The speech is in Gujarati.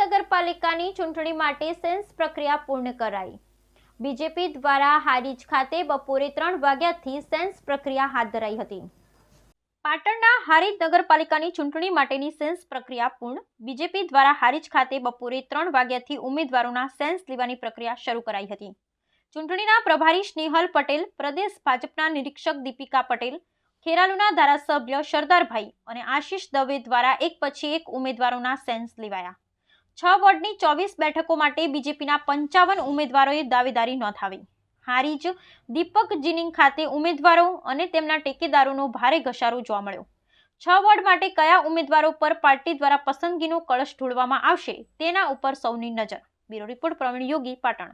નગરપાલિકાની ચૂંટણી માટે સેન્સ પ્રક્રિયા પૂર્ણ કરાઈ. બીજેપી દ્વારા હારીજ ખાતે બપોરે ત્રણ વાગ્યાથી સેન્સ પ્રક્રિયા હાથ ધરાઈ હતી. પાટણના હારીજ નગરપાલિકાની ચૂંટણી માટેની સેન્સ પ્રક્રિયા પૂર્ણ, બીજેપી દ્વારા હારીજ ખાતે બપોરે ત્રણ વાગ્યાથી ઉમેદવારોના સેન્સ લેવાની પ્રક્રિયા શરૂ કરાઈ હતી. ચૂંટણીના પ્રભારી સ્નેહલ પટેલ, પ્રદેશ ભાજપના નિરીક્ષક દીપિકા પટેલ, ખેરાલુના ધારાસભ્ય સરદારભાઈ અને આશીષ દવે દ્વારા એક પછી એક ઉમેદવારોના સેન્સ લેવાયા. છ વોર્ડની ચોવીસ બેઠકો માટે બીજેપીના પંચાવન ઉમેદવારોએ દાવેદારી નોંધાવી. હારી જ દીપક જીનિંગ ખાતે ઉમેદવારો અને તેમના ટેકેદારોનો ભારે ઘસારો જોવા મળ્યો. છ વોર્ડ માટે કયા ઉમેદવારો પર પાર્ટી દ્વારા પસંદગીનો કળશ ઢોળવામાં આવશે તેના ઉપર સૌની નજર. Bureau report Pravin Yogi, Patan.